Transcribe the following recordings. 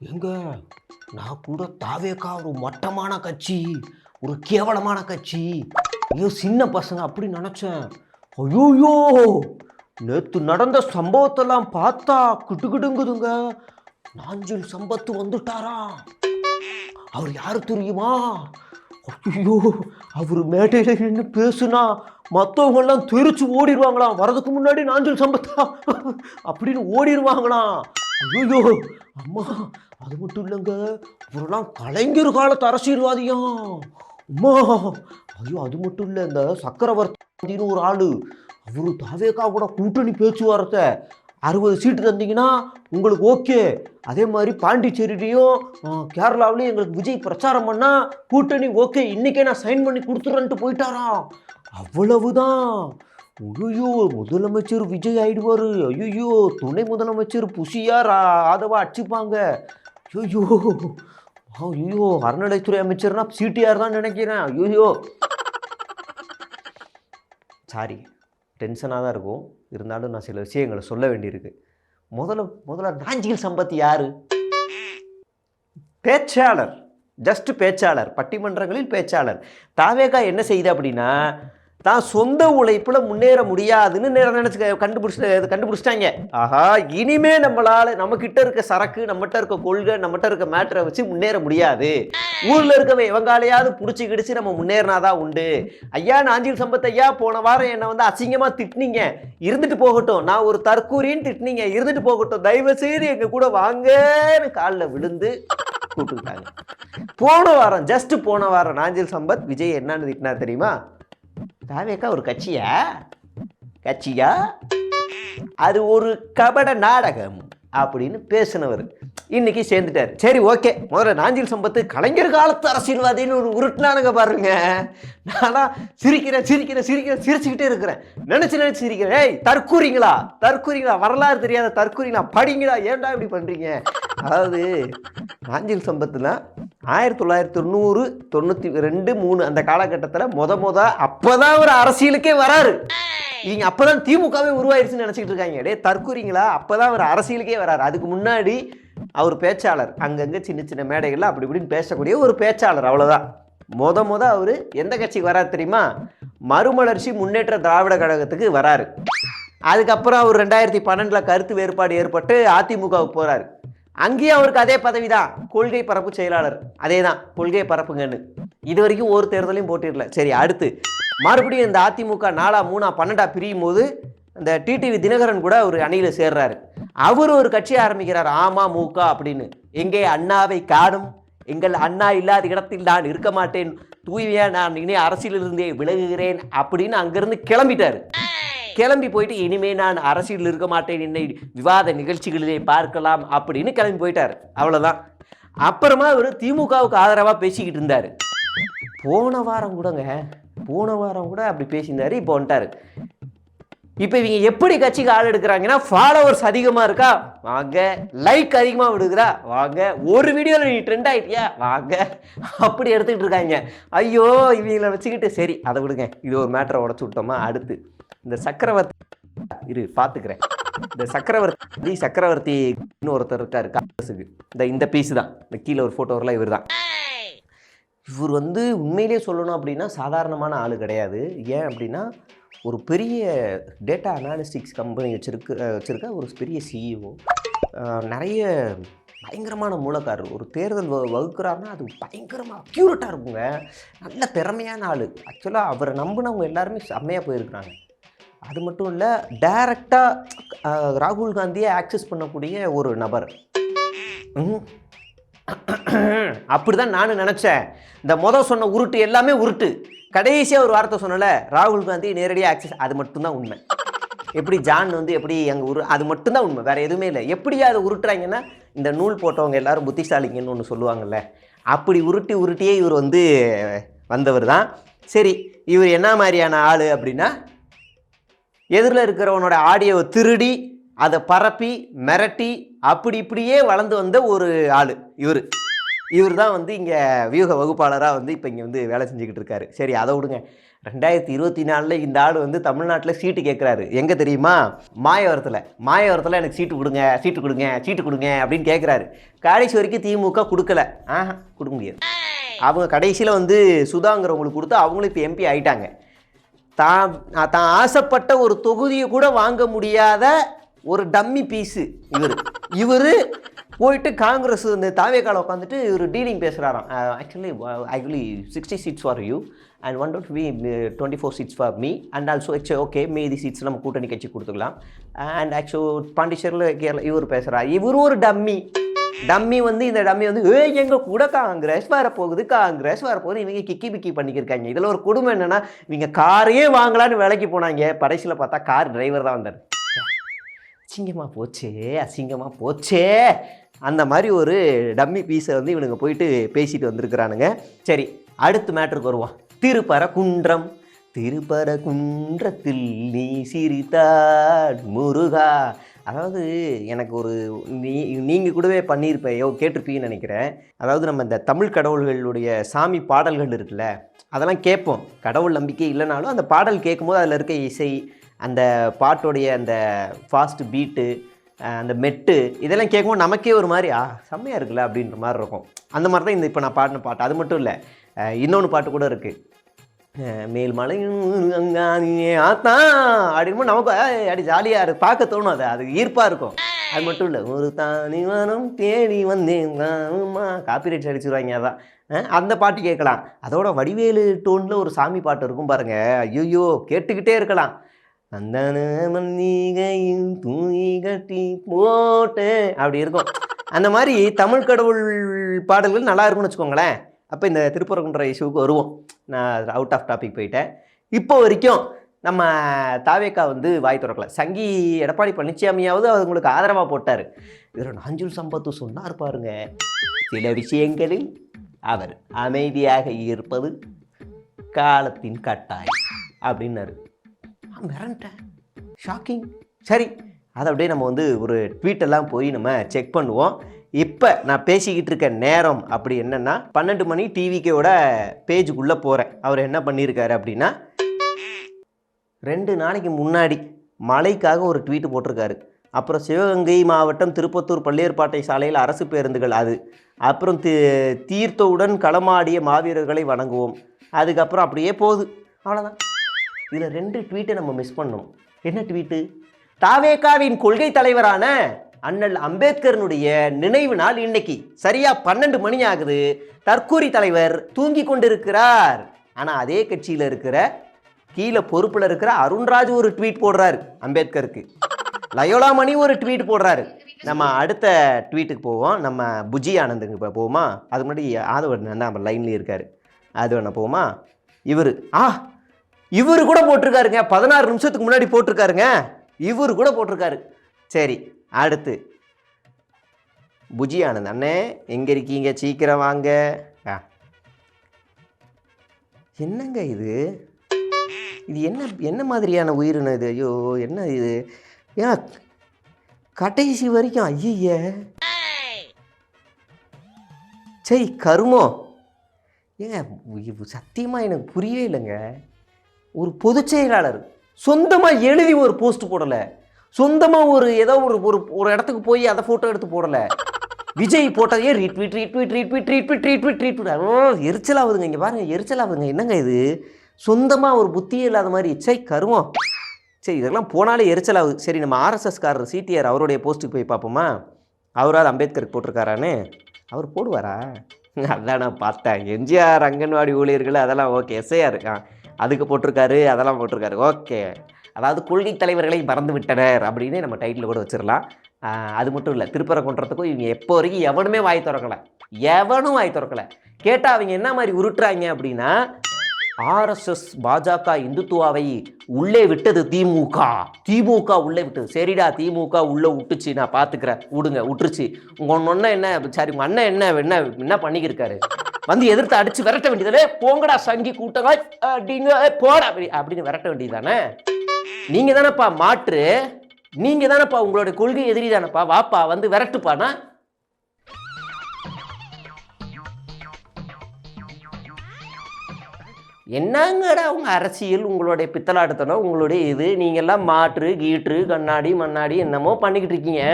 எங்க? நான் கூட தாவேக்கா ஒரு மட்டமான கட்சி ஒரு கேவலமான கட்சி. ஐயோ சின்ன பசங்க அப்படி நினச்சேன். ஐயோயோ! நேற்று நடந்த சம்பவத்தெல்லாம் பார்த்தா கிட்டுக்கிட்டுங்குதுங்க நாஞ்சில் சம்பத்து வந்துட்டாரா? அவர் யாரு தெரியுமா? ஐயோ அவர் மேடையில் நின்று பேசுனா மற்றவங்கெல்லாம் தெரிச்சு ஓடிடுவாங்களாம் வரதுக்கு முன்னாடி நாஞ்சில் சம்பத்தா? அப்படின்னு ஓடிடுவாங்களாம் ஐயோ அம்மா அது மட்டும் இல்லைங்க. இவரெல்லாம் கலைஞர் காலத்து அரசியல்வாதியா அம்மா ஐயோ அது மட்டும் இல்லை இந்த சக்கரவர்த்தின்னு ஒரு ஆள். அவரு தாவேக்கா கூட கூட்டணி பேச்சுவார்த்தை அறுபது சீட்டு தந்தீங்கன்னா உங்களுக்கு ஓகே. அதே மாதிரி பாண்டிச்சேரியிலையும் கேரளாவிலையும் எங்களுக்கு விஜய் பிரச்சாரம் பண்ணால் கூட்டணி ஓகே. இன்னைக்கே நான் சைன் பண்ணி கொடுத்துறேன்ட்டு போயிட்டாராம். அவ்வளவுதான். ஐயோ முதலமைச்சர் விஜய் ஆயிடுவாரு. ஐயோ துணை முதலமைச்சர் புஷியார்? ஆதவா அடிச்சுப்பாங்க. ஐயோ ஐயோ அறநிலைத்துறை அமைச்சர்னா சிடிஆர் தான் நினைக்கிறேன். ஐயோ சாரி டென்ஷனாக தான் இருக்கும். இருந்தாலும் நான் சில விஷயங்களை சொல்ல வேண்டியிருக்கு. முதல்ல முதல்ல நாஞ்சிகள் சம்பத் யாரு? பேச்சாளர். ஜஸ்ட் பேச்சாளர். பட்டிமன்றங்களில் பேச்சாளர். தாவேகா என்ன செய்யுது அப்படின்னா தான் சொந்த உழைப்பில் முன்னேற முடியாதுன்னு நினச்சி கண்டுபிடிச்சு கண்டுபிடிச்சிட்டாங்க. ஆஹா இனிமே நம்மளால நம்மக்கிட்ட இருக்க சரக்கு நம்மகிட்ட இருக்க கொள்கை நம்மகிட்ட இருக்க மேட்டரை வச்சு முன்னேற முடியாது. ஊரில் இருக்கவன் எவங்காலையாவது பிடிச்சி கிடிச்சு நம்ம முன்னேறினாதான் உண்டு. ஐயா நாஞ்சில் சம்பத் ஐயா போன வாரம் என்னை வந்து அசிங்கமாக திட்டினீங்க. இருந்துட்டு போகட்டும். நான் ஒரு தற்கூரின்னு திட்டினீங்க. இருந்துட்டு போகட்டும். தயவு செய்து எங்கள் கூட வாங்கன்னு காலில் விழுந்து கூப்பிட்டுக்கிட்டாங்க. போன வாரம் ஜஸ்ட் போன வாரம் நாஞ்சில் சம்பத் விஜய் என்னன்னு திட்டினார் தெரியுமா? தாவேக்கா ஒரு கட்சியா? கட்சியா? அது ஒரு கபட நாடகம் அப்படின்னு பேசினவர். இன்னைக்கு சேர்ந்துட்டார். சரி ஓகே. முதல்ல நாஞ்சில் சம்பத்து கலைஞர் காலத்து அரசியல்வாதின்னு ஒரு உருட்டுனானுங்க பாருங்க. நானா சிரிக்கிறேன் சிரிக்கிறேன் சிரிக்கிறேன் சிரிச்சுக்கிட்டே இருக்கிறேன். நினைச்சு நினைச்சு சிரிக்கிறேன். ஏய் தற்கூறிங்களா? தற்கூறிங்களா? வரலாறு தெரியாத தற்கூறிங்களா? படிங்களா? ஏன்டா இப்படி பண்றீங்க? அதாவது நாஞ்சில் சம்பத்துனா ஆயிரத்தி தொள்ளாயிரத்தி தொண்ணூறு தொண்ணூற்றி ரெண்டு மூணு அந்த காலகட்டத்தில் மொத முத அப்போதான் ஒரு அரசியலுக்கே வராரு. இவங்க அப்போதான் திமுகவே உருவாயிருச்சுன்னு நினச்சிக்கிட்டு இருக்காங்க. டே தற்கூறிங்களா? அப்பதான் ஒரு அரசியலுக்கே வராரு. அதுக்கு முன்னாடி அவர் பேச்சாளர். அங்கங்கே சின்ன சின்ன மேடைகளில் அப்படி இப்படின்னு பேசக்கூடிய ஒரு பேச்சாளர் அவ்வளோதான் மொத மொத அவர் எந்த கட்சிக்கு வராரு தெரியுமா? மறுமலர்ச்சி முன்னேற்ற திராவிட கழகத்துக்கு வராரு. அதுக்கப்புறம் அவர் ரெண்டாயிரத்தி பன்னெண்டில் கருத்து வேறுபாடு ஏற்பட்டு அதிமுகவுக்கு போகிறாரு அங்கேயும் அவருக்கு அதே பதவி தான் கொள்கை பரப்பு செயலாளர். அதே தான் கொள்கை பரப்புங்கன்னு. இது வரைக்கும் ஒரு தேர்தலையும் போட்டிடல. சரி அடுத்து. மறுபடியும் இந்த அதிமுக நாலா மூணா பன்னெண்டா பிரியும் போது இந்த டிடிவி தினகரன் கூட அவர் அணியில் சேர்றாரு. அவர் ஒரு கட்சி ஆரம்பிக்கிறார். அமமுக அப்படின்னு. எங்கே அண்ணாவை காணும்? எங்கள் அண்ணா இல்லாத இடத்தில் நான் இருக்க மாட்டேன். தூய்மையா நான் இனி அரசியலிருந்தே விலகுகிறேன் அப்படின்னு அங்கிருந்து கிளம்பிட்டாரு. கிளம்பி போயிட்டு இனிமே நான் அரசியலில் இருக்க மாட்டேன். என்னை விவாத நிகழ்ச்சிகளிலே பார்க்கலாம் அப்படின்னு கிளம்பி போயிட்டார். அவ்வளோதான் அப்புறமா அவர் திமுகவுக்கு ஆதரவாக பேசிக்கிட்டு இருந்தார். போன வாரம் கூடங்க போன வாரம் கூட அப்படி பேசியிருந்தார். இப்போ வந்துட்டாரு. இப்போ இவங்க எப்படி கட்சிக்கு ஆள் எடுக்கிறாங்கன்னா ஃபாலோவர்ஸ் அதிகமாக இருக்கா? வாங்க. லைக் அதிகமாக விடுகிறா? வாங்க. ஒரு வீடியோவில் நீ ட்ரெண்ட் ஆயிட்டியா? வாங்க. அப்படி எடுத்துக்கிட்டு இருக்காங்க. ஐயோ இவங்களை வச்சுக்கிட்டு சரி அதை விடுங்க. இது ஒரு மேட்டரை உடச்சு விட்டோமா? அடுத்து. இந்த சக்கரவர்த்தி இரு பார்த்துக்கிறேன் இந்த சக்கரவர்த்தி சக்கரவர்த்தி ஒருத்தர் இருக்காரு காங்கிரஸுக்கு. இந்த இந்த பீஸ் தான். இந்த கீழே ஒரு ஃபோட்டோ இவர் தான் இவர் வந்து உண்மையிலேயே சொல்லணும் அப்படின்னா சாதாரணமான ஆள் கிடையாது. ஏன் அப்படின்னா ஒரு பெரிய டேட்டா அனாலிஸ்டிக்ஸ் கம்பெனி வச்சிருக்கு வச்சுருக்க ஒரு பெரிய சிஇஓ நிறைய பயங்கரமான மூலக்காரர். ஒரு தேர்தல் வ வகுக்கிறாருன்னா அது பயங்கரமாக அக்யூரட்டாக இருக்குங்க. நல்ல திறமையான ஆள். ஆக்சுவலாக அவரை நம்பினவங்க எல்லாருமே செம்மையாக போயிருக்கிறாங்க. அது மட்டும் இல்லை டைரெக்டாக ராகுல் காந்தியை ஆக்சஸ் பண்ணக்கூடிய ஒரு நபர். அப்படி அப்படிதான் நானும் நினச்சேன். இந்த மொதல் சொன்ன உருட்டு எல்லாமே உருட்டு. கடைசியாக ஒரு வார்த்தை சொன்னல ராகுல் காந்தி நேரடியாக ஆக்சஸ் அது மட்டும்தான் உண்மை. எப்படி ஜான் வந்து எப்படி எங்கள் உரு அது மட்டும்தான் உண்மை வேறு எதுவுமே இல்லை. எப்படி அதை உருட்டுறாங்கன்னா இந்த நூல் போட்டவங்க எல்லாரும் புத்திசாலிங்கன்னு ஒன்று சொல்லுவாங்கல்ல அப்படி உருட்டி உருட்டியே இவர் வந்து வந்தவர் தான் சரி இவர் என்ன மாதிரியான ஆள் அப்படின்னா எதிரில் இருக்கிறவனோட ஆடியோவை திருடி அதை பரப்பி மிரட்டி அப்படி இப்படியே வளர்ந்து வந்த ஒரு ஆள் இவர். இவர் தான் வந்து இங்கே வியூக வகுப்பாளராக வந்து இப்போ இங்கே வந்து வேலை செஞ்சுக்கிட்டு இருக்காரு. சரி அதை விடுங்க. ரெண்டாயிரத்தி இருபத்தி நாலில் இந்த ஆள் வந்து தமிழ்நாட்டில் சீட்டு கேட்குறாரு எங்கே தெரியுமா? மாயவரத்தில். மாயவரத்தில் எனக்கு சீட்டு கொடுங்க சீட்டு கொடுங்க சீட்டு கொடுங்க அப்படின்னு கேட்குறாரு கடைசி வரைக்கும் திமுக கொடுக்கல. ஆஹா கொடுக்க முடியாது. அவங்க கடைசியில் வந்து சுதாங்கிறவங்களுக்கு கொடுத்து அவங்களும் இப்போ எம்பி ஆயிட்டாங்க. தான் தான் ஆசைப்பட்ட ஒரு தொகுதியை கூட வாங்க முடியாத ஒரு டம்மி பீஸு இவர். இவர் போயிட்டு காங்கிரஸ் இந்த தாவேக்கால உட்காந்துட்டு இவர் dealing பேசுகிறாராம் actually actually sixty seats for you and one Todd we twenty four seats for me and also it's okay மீதி சீட்ஸ் நம்ம கூட்டணி கட்சி கொடுத்துக்கலாம். அண்ட் ஆக்சுவல் பாண்டிச்சேரியில் கேரளா இவர் பேசுகிறார் இவர் ஒரு டம்மி. டம்மி வந்து இந்த டம்மி வந்து ஏ எங்கள் கூட காங்கிரஸ் வரப்போகுது காங்கிரஸ் வரப்போகுது இவங்க கிக்கி பிக்கி பண்ணிக்கிருக்காங்க. இதில் ஒரு குடும்பம் என்னென்னா இவங்க காரையே வாங்கலான்னு வேலைக்கு போனாங்க. படைசியில் பார்த்தா கார் டிரைவர் தான் வந்தார். அசிங்கமாக போச்சே அசிங்கமாக போச்சே. அந்த மாதிரி ஒரு டம்மி பீஸை வந்து இவனுங்க போயிட்டு பேசிட்டு வந்திருக்கிறானுங்க. சரி அடுத்த மேட்ருக்கு வருவோம். திருப்பரகுன்றம் திருப்பரகுன்றத்தில் நீ சிரித்தார் முருகா. அதாவது எனக்கு ஒரு நீ நீங்கள் கூடவே பண்ணியிருப்பையோ கேட்டிருப்பீங்கன்னு நினைக்கிறேன். அதாவது நம்ம இந்த தமிழ் கடவுள்களுடைய சாமி பாடல்கள் இருக்குல்ல அதெல்லாம் கேட்போம். கடவுள் நம்பிக்கை இல்லைனாலும் அந்த பாடல் கேட்கும்போது அதில் இருக்க இசை அந்த பாட்டோடைய அந்த ஃபாஸ்ட் பீட்டு அந்த மெட்டு இதெல்லாம் கேட்கும்போது நமக்கே ஒரு மாதிரி ஆ செம்மையாக இருக்குல்ல அப்படின்ற மாதிரி இருக்கும். அந்த மாதிரி தான் இந்த இப்போ நான் பாடின பாட்டு. அது மட்டும் இல்லை இன்னொன்று பாட்டு கூட இருக்குது மேல் மலையும் ஆத்தா அப்படின்போது நமக்கு அப்படி அடி ஜாலியாக இருக்கு. பார்க்க தோணும் அது. அது ஈர்ப்பாக இருக்கும். அது மட்டும் இல்லை ஒரு தானி வனம் தேடி வந்தேன் காப்பிரைட்ஸ் அடிச்சிருவாங்க அதான். அந்த பாட்டு கேட்கலாம். அதோட வடிவேலு டோனில் ஒரு சாமி பாட்டு இருக்கும் பாருங்க. ஐயோ கேட்டுக்கிட்டே இருக்கலாம். அந்த மன்னிகையும் தூங்கி கட்டி போட்டேன் அப்படி இருக்கும். அந்த மாதிரி தமிழ் கடவுள் பாடல்கள் நல்லா இருக்கும்னு வச்சுக்கோங்களேன். அப்போ இந்த திருப்பரங்குன்ற இஷ்யூக்கு வருவோம். நான் அவுட் ஆஃப் டாபிக் போயிட்டேன். இப்போ வரைக்கும் நம்ம தாவேக்கா வந்து வாய் திறக்கல. சங்கி எடப்பாடி பழனிசாமியாவது அவங்களுக்கு ஆதரவாக போட்டார். இதில் நாஞ்சுல் சம்பத்து சொன்னார் பாருங்க. சில விஷயங்களில் அவர் அமைதியாக இருப்பது காலத்தின் கட்டாயம் அப்படின்னாரு. நான் மிரண்டேன். ஷாக்கிங் சரி அதை அப்படியே நம்ம வந்து ஒரு ட்வீட்டெல்லாம் போய் நம்ம செக் பண்ணுவோம். இப்போ நான் பேசிக்கிட்டு இருக்க நேரம் அப்படி என்னென்னா பன்னெண்டு மணி டிவிக்கோட பேஜுக்குள்ளே போகிறேன் அவர் என்ன பண்ணியிருக்காரு அப்படின்னா ரெண்டு நாளைக்கு முன்னாடி மழைக்காக ஒரு ட்வீட் போட்டிருக்காரு. அப்புறம் சிவகங்கை மாவட்டம் திருப்பத்தூர் பள்ளியற்பாட்டை சாலையில் அரசு பேருந்துகள் அது. அப்புறம் தி தீர்த்தவுடன் களமாடிய மாவீரர்களை வணங்குவோம். அதுக்கப்புறம் அப்படியே போகுது. அவ்வளோதான் இதில் ரெண்டு ட்வீட்டை நம்ம மிஸ் பண்ணோம். என்ன ட்வீட்டு தாவேகாவின் கொள்கை தலைவரான அண்ணல் அம்பேத்கரனுடைய நினைவு நாள் இன்னைக்கு. சரியா பன்னெண்டு மணி ஆகுது. தற்கூரி தலைவர் தூங்கி கொண்டிருக்கிறார். ஆனால் அதே கட்சியில் இருக்கிற கீழே பொறுப்பில் இருக்கிற அருண்ராஜ் ஒரு ட்வீட் போடுறாரு அம்பேத்கருக்கு. லயோலா மணி ஒரு ட்வீட் போடுறாரு. நம்ம அடுத்த ட்வீட்டுக்கு போவோம். நம்ம புஜி ஆனந்துக்கு இப்போ போவோமா? அது முன்னாடி ஆதவன் நம்ம லைன்லேயே இருக்கார். அது வேணா போவோமா? இவர். ஆ இவர் கூட போட்டிருக்காருங்க. பதினாறு நிமிஷத்துக்கு முன்னாடி போட்டிருக்காருங்க. இவர் கூட போட்டிருக்காரு. சரி அடுத்து. புஜி ஆனந்த் அண்ணே எங்கே இருக்கீங்க? சீக்கிரம் வாங்க. என்னங்க இது? இது என்ன என்ன மாதிரியான உயிரினம் இது? ஐயோ என்ன இது? ஏன் கடைசி வரைக்கும் ஐய சரி கருமோ? ஏங்க சத்தியமாக எனக்கு புரியவே இல்லைங்க. ஒரு பொதுச் செயலாளர் சொந்தமாக எழுதி ஒரு போஸ்ட் போடலை சொந்தமாக ஒரு ஏதோ ஒரு ஒரு ஒரு இடத்துக்கு போய் அதை ஃபோட்டோ எடுத்து போடலை Vijay போட்டதையே retweet retweet retweet retweet retweet retweet ஓ எரிச்சலாகுதுங்க இங்கே பாருங்க எரிச்சலாகுதுங்க என்னங்க இது சொந்தமாக ஒரு புத்தியே இல்லாத மாதிரி சை கருவம் சரி இதெல்லாம் போனாலே எரிச்சலாகுது சரி நம்ம ஆர்எஸ்எஸ்காரர் சிடிஆர் அவருடைய போஸ்ட்டுக்கு போய் பார்ப்போமா அவராவது அம்பேத்கருக்கு போட்டிருக்காரான்னு அவர் போடுவாரா அதான் நான் பார்த்தேன் எம்ஜிஆர் அங்கன்வாடி ஊழியர்கள் அதெல்லாம் ஓகே எஸ்ஐஆர் ஆ அதுக்கு போட்டிருக்காரு அதெல்லாம் போட்டிருக்காரு. ஓகே. அதாவது கொள்கை தலைவர்களை மறந்து விட்டனர் அப்படின்னு நம்ம டைட்டில் கூட வச்சிடலாம் அது மட்டும் இல்லை திருப்பரங்குன்றத்துக்கும் இவங்க எப்போ வரைக்கும் எவனுமே வாய் திறக்கலை. எவனும் வாய் திறக்கலை. கேட்டால் அவங்க என்ன மாதிரி உருட்டுறாங்க அப்படின்னா ஆர்எஸ்எஸ் பாஜக இந்துத்துவாவை உள்ளே விட்டது திமுக. திமுக உள்ளே விட்டது. சரிடா திமுக உள்ளே விட்டுச்சு நான் பார்த்துக்கிறேன் விடுங்க விட்டுருச்சு. உங்கள் ஒன்று என்ன சரி உங்கள் அண்ணன் என்ன என்ன என்ன பண்ணிக்கிருக்காரு? வந்து எதிர்த்து அடிச்சு விரட்ட வேண்டியதானே போங்கடா சங்கி கூட்டங்கள் அப்படிங்க போடா அப்படி அப்படின்னு விரட்ட வேண்டியதானே நீங்க தானப்பா மாற்று நீங்க தானப்பா உங்களோட கொள்கை எதிரி தானப்பா வாப்பா வந்து விரட்டுப்பானா என்னங்கடா உங்க அரசியல் உங்களுடைய பித்தலாட்டத்தனம் உங்களுடைய இது? நீங்கெல்லாம் மாற்று கீற்று கண்ணாடி மண்ணாடி என்னமோ பண்ணிக்கிட்டு இருக்கீங்க.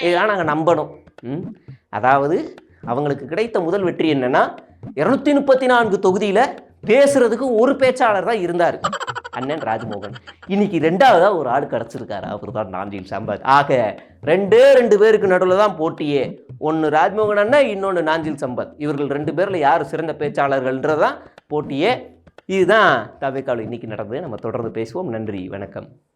இதெல்லாம் நாங்கள் நம்பணும். ம்? அதாவது அவங்களுக்கு கிடைத்த முதல் வெற்றி என்னன்னா இருநூத்தி முப்பத்தி நான்கு தொகுதியில் பேசுறதுக்கு ஒரு பேச்சாளர் தான் இருந்தார். அண்ணன் ராஜ்மோகன். இன்னைக்கு ரெண்டாவதா ஒரு ஆள் கிடச்சிருக்காரு. அவர் தான் நாஞ்சில் சம்பத் ஆக ரெண்டே ரெண்டு பேருக்கு நடுவில் தான் போட்டியே. ஒன்று ராஜ்மோகன் அண்ணன் இன்னொன்று நாஞ்சில் சம்பத். இவர்கள் ரெண்டு பேரில் யார் சிறந்த பேச்சாளர்கள்ன்றதான் போட்டியே. இதுதான் தவைக்கால் இன்னைக்கு நடந்தது. நம்ம தொடர்ந்து பேசுவோம். நன்றி. வணக்கம்.